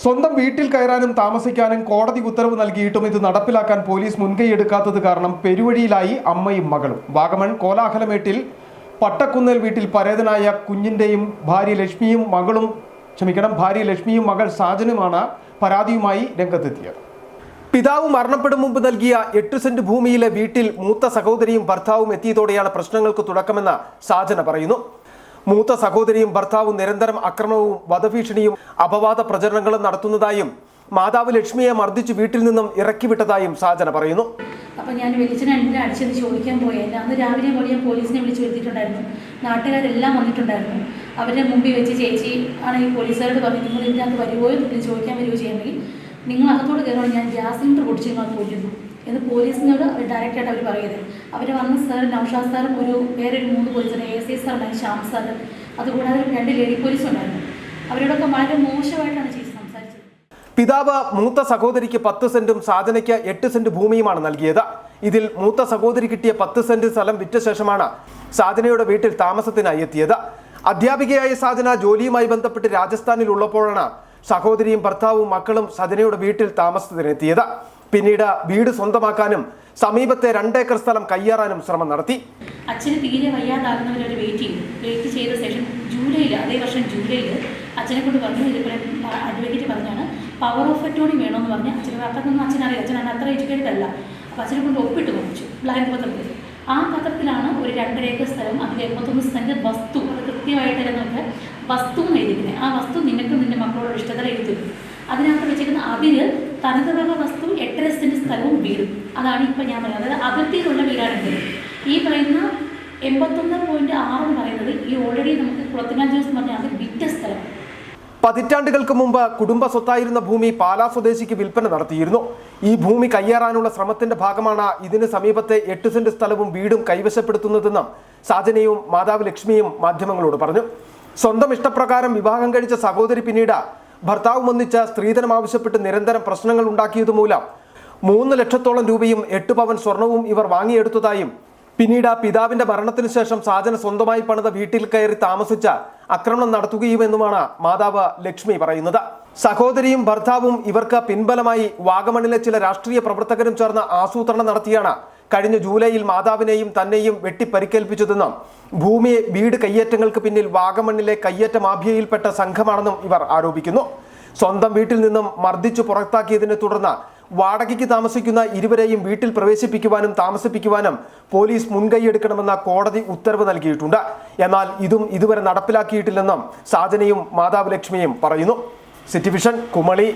സ്വന്തം വീട്ടിൽ കയറാനും താമസിക്കാനും കോടതി ഉത്തരവ് നൽകിയിട്ടും ഇത് നടപ്പിലാക്കാൻ പോലീസ് മുൻകൈ മുൻകൈയെടുക്കാത്തത് കാരണം പെരുവഴിയിലായി അമ്മയും മകളും. വാഗമൺ കോലാഹലമേട്ടിൽ പട്ടക്കുന്നേൽ വീട്ടിൽ പരേതനായ കുഞ്ഞിന്റെയും ഭാര്യ ലക്ഷ്മിയും മകളും ക്ഷമിക്കണം ഭാര്യ ലക്ഷ്മിയും മകൾ സാജനുമാണ് പരാതിയുമായി രംഗത്തെത്തിയത്. പിതാവ് മരണപ്പെടും മുമ്പ് നൽകിയ എട്ട് സെന്റ് ഭൂമിയിലെ വീട്ടിൽ മൂത്ത സഹോദരിയും ഭർത്താവും എത്തിയതോടെയാണ് പ്രശ്നങ്ങൾക്ക് തുടക്കമെന്ന് സാജന പറയുന്നു. മൂത്ത സഹോദരിയും ഭർത്താവും നിരന്തരം അക്രമവും വധഭീഷണിയും അപവാദ പ്രചരണങ്ങളും നടത്തുന്നതായും മാതാവ് ലക്ഷ്മിയെ മർദ്ദിച്ച് വീട്ടിൽ നിന്നും ഇറക്കിവിട്ടതായും സാജന പറയുന്നു. അപ്പം ഞാൻ വെളിച്ചനെ എന്തിനാ അടിച്ചെന്ന് ചോദിക്കാൻ പോയത് അന്ന് രാവിലെ മുതൽ ഞാൻ പോലീസിനെ വിളിച്ചു വരുത്തിയിട്ടുണ്ടായിരുന്നു. നാട്ടുകാരെല്ലാം വന്നിട്ടുണ്ടായിരുന്നു. അവരുടെ മുമ്പിൽ വെച്ച് ചേച്ചി ആണ് ഈ പോലീസുകാരോട് പറഞ്ഞു നിങ്ങൾ ഇതിനകത്ത് വരുമോ എന്ന് ചോദിക്കാൻ വരുമോ ചെയ്യണമെങ്കിൽ നിങ്ങൾ അകത്തോട് കയറുമ്പോൾ ഞാൻ ഗ്യാസ് സിലിണ്ടർ പൊടിച്ച് നിങ്ങൾ കൊല്ലുന്നു എന്ന് പോലീസിനോട് ഡയറക്റ്റായിട്ട് അവർ പറയുന്നത്. അവർ വന്ന സാർ നൌഷാദ് സാറും ഒരു വേറൊരു മൂന്ന് പോലീസുണ്ട് എ സാർ ഉണ്ടായിരുന്നു ശ്യാം സാർ അതുകൂടാതെ രണ്ട് ലേഡി പോലീസ് ഉണ്ടായിരുന്നു. അവരോടൊക്കെ വളരെ മോശമായിട്ടാണ് സംസാരിച്ചത്. പിതാവ് മൂത്ത സഹോദരിക്ക് പത്ത് സെന്റും സാധനയ്ക്ക് എട്ട് സെന്റ് ഭൂമിയുമാണ് നൽകിയത്. ഇതിൽ മൂത്ത സഹോദരി കിട്ടിയ പത്ത് സെന്റ് സ്ഥലം വിറ്റ ശേഷമാണ് സാധനയുടെ വീട്ടിൽ താമസത്തിനായി എത്തിയത്. അധ്യാപികയായ സാധന ജോലിയുമായി ബന്ധപ്പെട്ട് രാജസ്ഥാനിൽ ഉള്ളപ്പോഴാണ് സഹോദരിയും ഭർത്താവും മക്കളും സജനയുടെ വീട്ടിൽ താമസത്തിനെത്തിയത്. പിന്നീട് വീട് സ്വന്തമാക്കാനും സമീപത്തെ രണ്ടേക്കർ സ്ഥലം കയ്യേറാനും ശ്രമം നടത്തി. അച്ഛന് തീരെ വയ്യാതാകുന്നവരൊരു വെയിറ്റ് ചെയ്തു. വെയിറ്റ് ചെയ്ത ശേഷം ജൂലൈയിൽ അതേ വർഷം ജൂലൈയിൽ അച്ഛനെ കൊണ്ട് പറഞ്ഞു ഇതുപോലെ അഡ്വക്കേറ്റ് പറഞ്ഞാണ് പവർ ഓഫ് അറ്റോണി വേണമെന്ന് പറഞ്ഞ് അച്ഛനെ അപ്പത്തൊന്നും അച്ഛനറിയാം അച്ഛൻ അത്ര എഡ്യൂക്കേറ്റഡ് അല്ല. അപ്പോൾ അച്ഛനെ കൊണ്ട് ഒപ്പിട്ട് കൊടുത്തു ബ്ലാങ്ക് പത്രത്തിൽ ആ പത്രത്തിലാണ് ഒരു രണ്ടര ഏക്കർ സ്ഥലം അതിൽ എൺപത്തൊന്ന് സെന്റ് വസ്തു അത് കൃത്യമായിട്ട് നമുക്ക് വസ്തു എഴുതിക്കുന്നത് ആ വസ്തു നിനക്കും നിന്റെ മക്കളോട് ഇഷ്ടത്തിൽ എഴുതി അതിനകത്ത് വെച്ചിരിക്കുന്ന അതിര് തനതുവക വസ്തു എട്ടര സ്ഥലവും വീടും. അതാണ് ഇപ്പം ഞാൻ പറയുന്നത്. അതായത് അതിർത്തിയിലുള്ള വീടാണിത് ഈ പറയുന്ന എൺപത്തൊന്ന് പോയിന്റ് ആറ് എന്ന് പറയുന്നത് ഈ ഓൾറെഡി നമുക്ക് കുളത്തിനാൽ ജോസ് പറഞ്ഞാൽ അത് വിറ്റ സ്ഥലം. പതിറ്റാണ്ടുകൾക്ക് മുമ്പ് കുടുംബ സ്വത്തായിരുന്ന ഭൂമി പാലാ സ്വദേശിക്ക് വിൽപ്പന നടത്തിയിരുന്നു. ഈ ഭൂമി കയ്യേറാനുള്ള ശ്രമത്തിന്റെ ഭാഗമാണ് ഇതിന് സമീപത്തെ എട്ട് സെന്റ് സ്ഥലവും വീടും കൈവശപ്പെടുത്തുന്നതെന്നും സാജനയും മാതാവ് ലക്ഷ്മിയും മാധ്യമങ്ങളോട് പറഞ്ഞു. സ്വന്തം ഇഷ്ടപ്രകാരം വിവാഹം കഴിച്ച സഹോദരി പിന്നീട് ഭർത്താവും ഒന്നിച്ച സ്ത്രീധനം ആവശ്യപ്പെട്ട് നിരന്തരം പ്രശ്നങ്ങൾ ഉണ്ടാക്കിയതുമൂലം മൂന്ന് ലക്ഷത്തോളം രൂപയും എട്ട് പവൻ സ്വർണവും ഇവർ വാങ്ങിയെടുത്തതായും പിന്നീട് ആ പിതാവിന്റെ മരണത്തിന് ശേഷം സാജന സ്വന്തമായി പണിത വീട്ടിൽ കയറി താമസിച്ച ആക്രമണം നടത്തുകയുമെന്നുമാണ് മാതാവ് ലക്ഷ്മി പറയുന്നത്. സഹോദരിയും ഭർത്താവും ഇവർക്ക് പിൻബലമായി വാഗമണിലെ ചില രാഷ്ട്രീയ പ്രവർത്തകരും ചേർന്ന് ആസൂത്രണം നടത്തിയാണ് കഴിഞ്ഞ ജൂലൈയിൽ മാതാവിനെയും തന്നെയും വെട്ടിപ്പരിക്കേൽപ്പിച്ചതെന്നും ഭൂമിയെ വീട് കയ്യേറ്റങ്ങൾക്ക് പിന്നിൽ വാഗമണ്ണിലെ കയ്യേറ്റ മാഫിയയിൽപ്പെട്ട സംഘമാണെന്നും ഇവർ ആരോപിക്കുന്നു. സ്വന്തം വീട്ടിൽ നിന്നും മർദ്ദിച്ചു പുറത്താക്കിയതിനെ തുടർന്ന് വാടകയ്ക്ക് താമസിക്കുന്ന ഇരുവരെയും വീട്ടിൽ പ്രവേശിപ്പിക്കുവാനും താമസിപ്പിക്കുവാനും പോലീസ് മുൻകൈയെടുക്കണമെന്ന കോടതി ഉത്തരവ് നൽകിയിട്ടുണ്ട്. എന്നാൽ ഇതും ഇതുവരെ നടപ്പിലാക്കിയിട്ടില്ലെന്നും സാജനയും മാതാവ് ലക്ഷ്മിയും പറയുന്നു. City vision Kumily